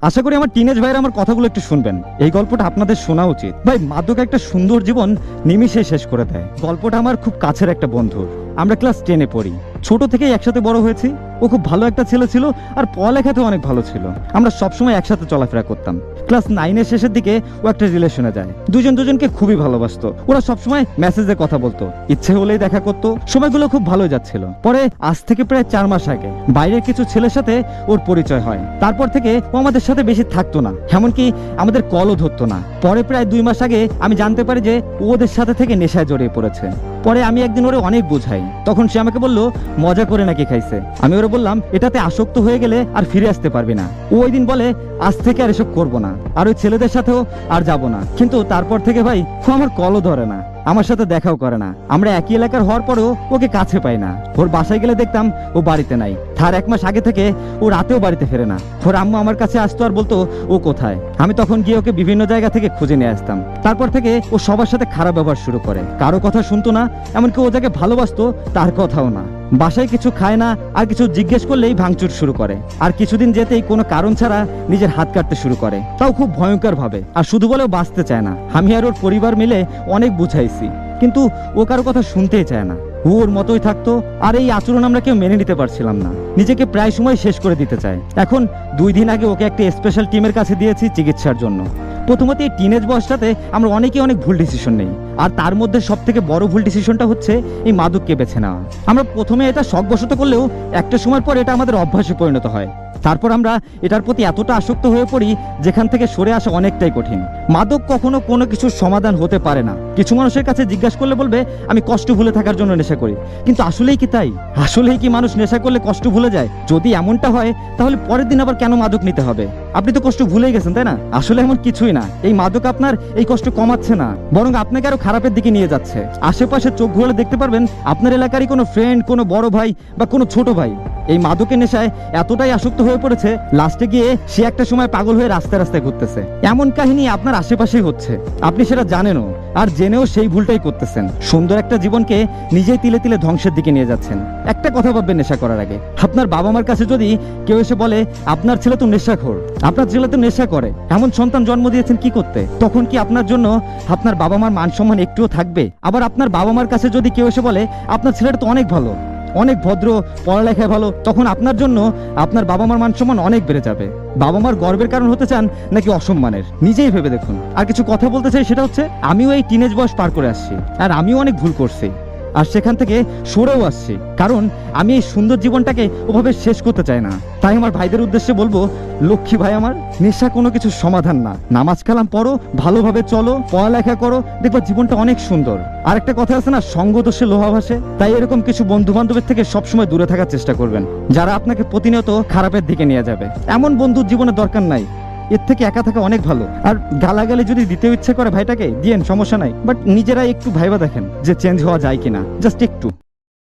আশা করি আমার টিনেজ ভাইয়ের আমার কথাগুলো একটু শুনবেন। এই গল্পটা আপনাদের শোনা উচিত। ভাই, মাদক একটা সুন্দর জীবন নিমিশে শেষ করে দেয়। গল্পটা আমার খুব কাছের একটা বন্ধুর। আমরা ক্লাস টেনে পড়ি। ছোট থেকেই একসাথে বড় হয়েছি, ও খুব ভালো একটা ছেলে ছিল আর পড়ালেখাতেও অনেক ভালো ছিল। আমরা সবসময় একসাথে চলাফেরা করতাম। ক্লাস নাইনের শেষের দিকে ও একটা রিলেশনে যায়। দুজন দুজনকে খুবই ভালোবাসতো। ওরা সবসময় মেসেজে কথা বলতো। ইচ্ছে হলেই দেখা করতো। সময়গুলো খুব ভালো যাচ্ছিল। পরে আজ থেকে প্রায় চার মাস আগে বাইরের কিছু ছেলের সাথে ওর পরিচয় হয়। তারপর থেকে ও আমাদের সাথে বেশি থাকতো না। এমনকি আমাদের কলও ধরতো না। পরে প্রায় দুই মাস আগে আমি জানতে পারি যে ওদের সাথে থেকে নেশায় জড়িয়ে পড়েছে। পরে আমি একদিন ওরে অনেক বোঝাই। তখন সে আমাকে বলল, মজা করে নাকি খাইছে? আমি ওরে বললাম, এটাতে আসক্ত হয়ে গেলে আর ফিরে আসতে পারবে না। ও ওই দিন বলে, আজ থেকে আর এসব করব না। আর ওই ছেলেদের সাথেও আর যাব না। কিন্তু তারপর থেকে ভাই, ও আমার কলও ধরে না। আমার সাথে দেখাও করে না। আমরা একই এলাকার হওয়ার পরেও ওকে কাছে পাই না। ওর বাসায় গেলে দেখতাম ও বাড়িতে নাই। তার এক মাস আগে থেকে ও রাতেও বাড়িতে ফেরে না। ওর আম্মু আমার কাছে আসতো আর বলতো, ও কোথায়? আমি তখন গিয়ে ওকে বিভিন্ন জায়গা থেকে খুঁজে নিয়ে আসতাম। তারপর থেকে ও সবার সাথে খারাপ ব্যবহার শুরু করে। কারও কথা শুনতো না, এমনকি ও যাকে ভালোবাসতো, তার কথাও না। বাসায় কিছু খায় না, আর কিছু জিজ্ঞেস করলেই ভাঙচুর শুরু করে। আর কিছুদিন যেতেই কোনো কারণ ছাড়া নিজের হাত কাটতে শুরু করে। তাও খুব ভয়ঙ্কর ভাবে আর শুধু বলেও বাঁচতে চায় না। আমি আর ওর পরিবার মিলে অনেক বুঝাইছি, কিন্তু ও কারও কথা শুনতেই চায় না। ও ওর মতোই থাকতো, আর এই আচরণ আমরা কেউ মেনে নিতে পারছিলাম না। নিজেকে প্রায় সময় শেষ করে দিতে চায়। এখন দুই দিন আগে ওকে একটা স্পেশাল টিমের কাছে দিয়েছি চিকিৎসার জন্য। প্রথমত এই টিনেজ বয়সটাতে আমরা অনেকেই অনেক ভুল ডিসিশন নেই। আর তার মধ্যে সব থেকে বড় ভুল ডিসিশনটা হচ্ছে এই মাদককে বেছে নেওয়া। আমরা প্রথমে এটা শখবশত করলেও একটা সময় পর এটা আমাদের অভ্যাসে পরিণত হয়। তারপর আমরা এটার প্রতি এতটা আসক্ত হয়ে পড়ি যেখান থেকে সরে আসা অনেকটাই কঠিন। মাদক কখনো কোনো কিছুর সমাধান হতে পারে না। কিছু মানুষের কাছে জিজ্ঞাসা করলে বলবে, আমি কষ্ট ভুলে থাকার জন্য নেশা করি। কিন্তু আসলেই কি তাই? আসলেই কি মানুষ নেশা করলে কষ্ট ভুলে যায়? যদি এমনটা হয়, তাহলে পরের দিন আবার কেন মাদক নিতে হবে? আপনি তো কষ্ট ভুলেই গেছেন, তাই না? আসলে এমন কিছুই না। এই মাদক আপনার এই কষ্ট কমাচ্ছে না, বরং আপনাকে আরও খারাপের দিকে নিয়ে যাচ্ছে। আশেপাশে চোখ ঘুরলে দেখতে পারবেন, আপনার এলাকারই কোনো ফ্রেন্ড কোনো বড় ভাই বা কোনো ছোট ভাই এই মাদকের নেশায় এতটাই আসক্ত হয়ে পড়েছে লাস্টে গিয়ে সে একটা সময় পাগল হয়ে রাস্তায় রাস্তায় ঘুরতেছে। এমন কাহিনী আপনার আশেপাশেই হচ্ছে। আপনি সেটা জানেনও আর জেনেও সেই ভুলটাই করতেছেন। সুন্দর একটা জীবনকে নিজেই তিলে তিলে ধ্বংসের দিকে নিয়ে যাচ্ছেন। একটা কথা ভাববেন নেশা করার আগে। আপনার বাবা মার কাছে যদি কেউ এসে বলে, আপনার ছেলে তো নেশাখোর, আপনার ছেলে তো নেশা করে, এমন সন্তান জন্ম দিয়েছেন কি করতে? তখন কি আপনার জন্য আপনার বাবা মার মান সম্মান একটুও থাকবে? আবার আপনার বাবা মার কাছে যদি কেউ এসে বলে, আপনার ছেলেটা তো অনেক ভালো অনেক ভদ্র, পড়ালেখায় ভালো, তখন আপনার জন্য আপনার বাবা মার মান সম্মান অনেক বেড়ে যাবে। বাবা মার গর্বের কারণ হতে চান নাকি অসম্মানের? নিজেই ভেবে দেখুন। আর কিছু কথা বলতে চাই সেটা হচ্ছে, আমিও এই টিনেজ বয়স পার করে আসছি, আর আমিও অনেক ভুল করছি। আর সেখান থেকে সরেও আসছি। কারণ আমি এই সুন্দর জীবনটাকে ওভাবে শেষ করতে চাই না। তাই আমার ভাইদের উদ্দেশ্যে বলব, লক্ষ্মী ভাই আমার, নেশা কোনো কিছু সমাধান না। নামাজ কালাম পড়ো, ভালোভাবে চলো, পড়ালেখা করো, দেখবা জীবনটা অনেক সুন্দর। আর একটা কথা আছে না, সঙ্গ দোষে লোহা ভাসে। তাই এরকম কিছু বন্ধু বান্ধবের থেকে সবসময় দূরে থাকার চেষ্টা করবেন। যারা আপনাকে প্রতিনিয়ত খারাপের দিকে নিয়ে যাবে। এমন বন্ধুর জীবনে দরকার নাই। এর থেকে একা থাকা অনেক ভালো। আর গালাগালি যদি দিতে ইচ্ছে করে ভাইটাকে, দিয়েন, সমস্যা নাই। বাট নিজেরাই একটু ভাইবা দেখেন যে চেঞ্জ হওয়া যায় কিনা। জাস্ট একটু।